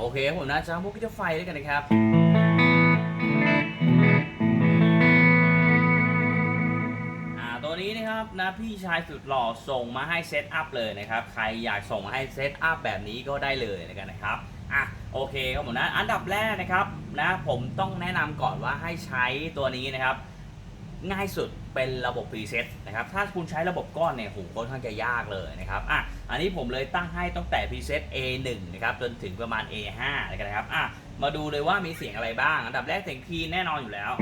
โอเคครับผมนะจะพวกกิจไฟด้วยกันนะครับ อ่าตัวนี้นะครับนะพี่ชายสุดหล่อส่งมาให้เซตอัพเลยนะครับ ใครอยากส่งมาให้เซตอัพแบบนี้ก็ได้เลยนะครับนะครับ อะโอเคครับผมนะ อันดับแรกนะครับนะผมต้องแนะนำก่อนว่าให้ใช้ตัวนี้นะครับ ง่ายสุดเป็นระบบพรีเซ็ตนะครับถ้าคุณใช้ระบบก้อนเนี่ยโหค่อนข้างจะยากเลยนะครับอะอันนี้ผมเลยตั้งให้ตั้งแต่พรีเซ็ต A1 นะครับจนถึงประมาณ A5 นะครับอะมาดูเลยว่ามีเสียงอะไรบ้าง อันดับแรกเสียงคีย์แน่นอนอยู่แล้ว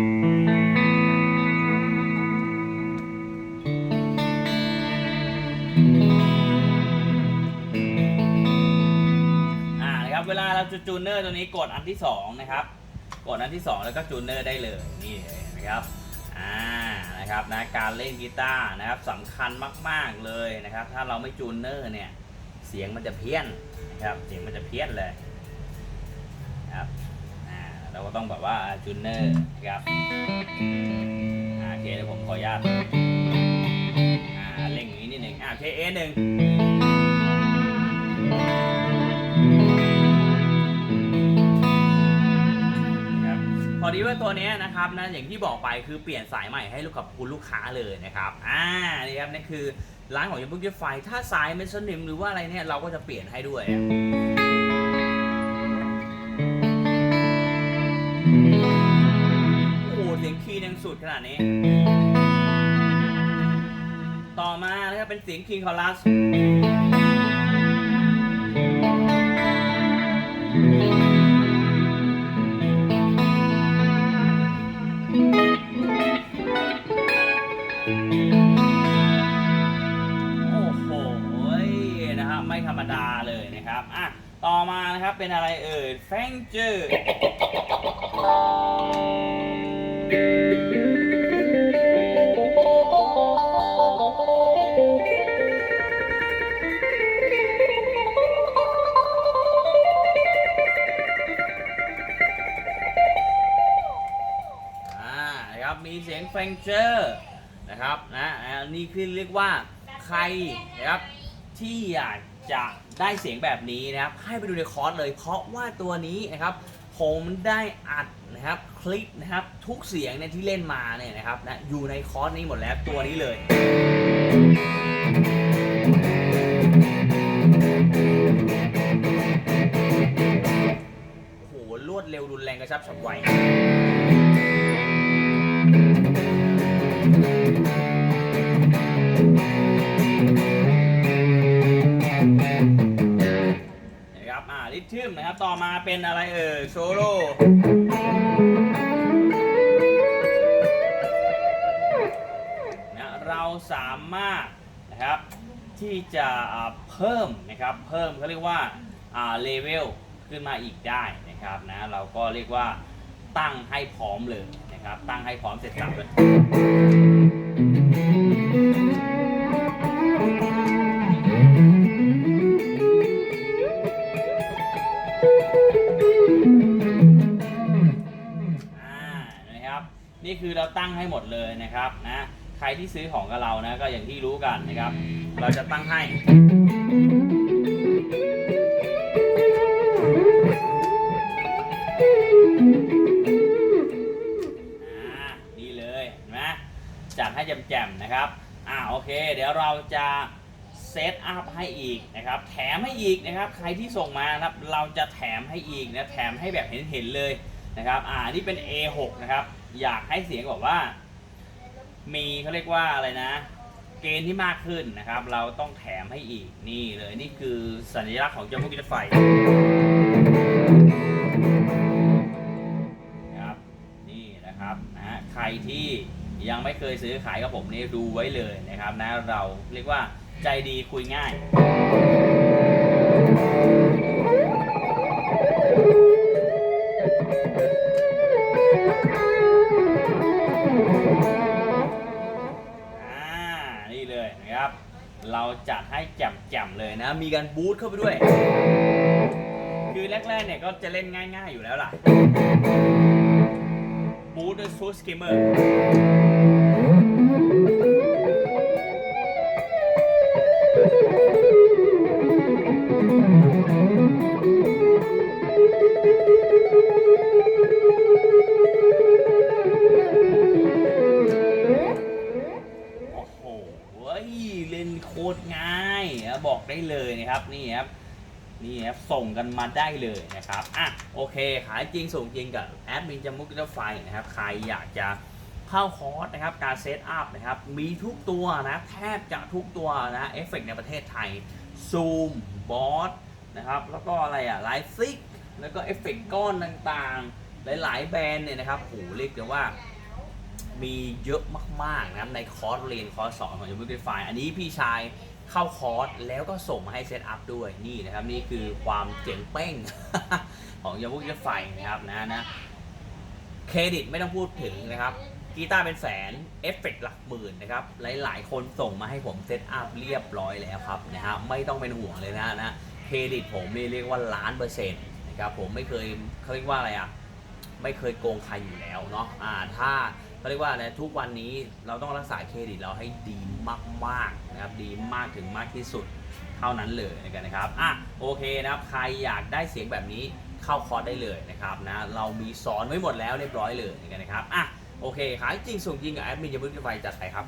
อ่านะครับเวลาเราจะจูนเนอร์ตัวนี้กดอันที่สองนะครับ กดอันที่สองแล้วก็จูนเนอร์ได้เลยนี่นะครับ อ่านะครับนะการเล่นกีตาร์นะครับสำคัญมาก ๆเลยนะครับ ถ้าเราไม่จูนเนอร์เนี่ยเสียงมันจะเพี้ยนนะครับเสียงมันจะเพี้ยนเลยนะครับอ่าเราก็ต้องแบบว่าจูนเนอร์นะครับอ่าโอเคเดี๋ยวผมขออนุญาตอ่าเล่งอย่างนี้นิดหนึ่งอ่าโอเคเอหนึ่ง ว่าตัวเนี้ยนะครับนะอย่างที่บอกไปคือเปลี่ยนสายใหม่ให้ลูกกับคุณลูกค้าเลยนะครับอ่านี่ครับนี่คือร้านของยมบุกยไฟถ้าสายไม่สนิมหรือว่าอะไรเนี่ยเราก็จะเปลี่ยนให้ด้วยอะโอ้โหเสียงคีย์ยังสุดขนาดนี้ ต่อมานะครับเป็นเสียงคีย์คอรัส อะต่อมานะครับเป็นอะไรเอ่ยแฟงเจอร์อ่านะครับมีเสียงแฟงเจอร์นะครับนะอันนี้คือเรียกว่าใครนะครับ ที่อยากจะได้เสียงแบบนี้นะครับ ให้ไปดูในคอร์สเลย เพราะว่าตัวนี้นะครับผมได้อัดนะครับคลิปนะครับทุกเสียงเนี่ยที่เล่นมาเนี่ยนะครับนะอยู่ในคอร์สนี้หมดแล้วตัวนี้เลย โอ้โหรวดเร็วรุนแรงกระชับฉับไว นะครับอ่มนะครับ ต่อมาเป็นอะไรเอ่ยโซโล่นะเราสามารถนะครับที่จะเพิ่มนะครับเพิ่มเขาเรียกว่าอ่าเลเวลขึ้นมาอีกได้นะครับนะเราก็เรียกว่าตั้งให้พร้อมเลยนะครับตั้งให้พร้อมเสร็จสับเลย ตั้งให้หมดเลยนะครับนะใครที่ซื้อของกับเรานะก็อย่างที่รู้กันนะครับ เราจะตั้งให้อ่านี่เลยเห็นไหมจัดให้แจ่มๆนะครับอ่าโอเค เดี๋ยวเราจะเซตอัพให้อีกนะครับ แถมให้อีกนะครับ ใครที่ส่งมานะครับ เราจะแถมให้อีกนะ แถมให้แบบเห็นๆเลย นะครับ อ่า นี่เป็น A6 นะครับ อยากให้เสียงบอกว่า มีเขาเรียกว่าอะไรนะ เกณฑ์ที่มากขึ้นนะครับ เราต้องแถมให้อีก นี่เลย นี่คือสัญลักษณ์ของเจ้าพวกกิจไฟครับ นี่นะครับนะใครที่ยังไม่เคยซื้อขายกับผมนี่ดูไว้เลยนะครับนะ เราเรียกว่าใจดีคุยง่าย อ่า นี่เลยนะครับ เราจัดให้แจ่มๆเลยนะ มีการบูทเข้าไปด้วย คือแรกๆเนี่ยก็จะเล่นง่ายๆอยู่แล้วล่ะ บูทด้วยซูสกิมเมอร์ เลยนะครับนี่แอฟนี่แอฟส่งกันมาได้เลยนะครับอะโอเค ขายจริงส่งจริงกับแอดมินจมุกรถไฟนะครับใครอยากจะเข้าคอร์สนะครับการเซตอัพนะครับมีทุกตัวนะแทบจะทุกตัวนะเอฟเฟกในประเทศไทยซูมบอสนะครับแล้วก็อะไรอะไลฟ์ซิกแล้วก็เอฟเฟกก้อนต่างๆ หลาย ๆ แบรนด์เนี่ยนะครับโหเรียกได้ว่า มีเยอะมากๆนะครับในคอร์สเรียนคอร์สสอนของ u b i f y อันนี้พี่ชายเข้าคอร์สแล้วก็ส่งมาให้เซตอัพด้วยนี่นะครับนี่คือความเจ๋งเป้งของ u b i f y นะครับนะนะเครดิตไม่ต้องพูดถึงนะครับกีตาร์เป็นแสนเอฟเฟกต์หลักหมื่นนะครับ หลาย ๆ คนส่งมาให้ผมเซตอัพเรียบร้อยแล้วครับนะฮะไม่ต้องเป็นห่วงเลยนะนะเครดิตผมนี่เรียกว่าล้านเปอร์เซ็นต์นะครับผมไม่เคยเขาเรียกว่าอะไรอะไม่เคยโกงใครอยู่แล้วเนาะอ่าถ้า เขาเรียกว่าอะไรทุกวันนี้เราต้องรักษาเครดิตเราให้ดีมากๆนะครับดีมากถึงมากที่สุดเท่านั้นเลยนะครับอะโอเคนะครับใครอยากได้เสียงแบบนี้เข้าคอร์สได้เลยนะครับนะเรามีสอนไว้หมดแล้วเรียบร้อยเลยนะครับอะโอเคขายจริงส่งจริงกับแอดมินยาบุญไฟจัดไปครับ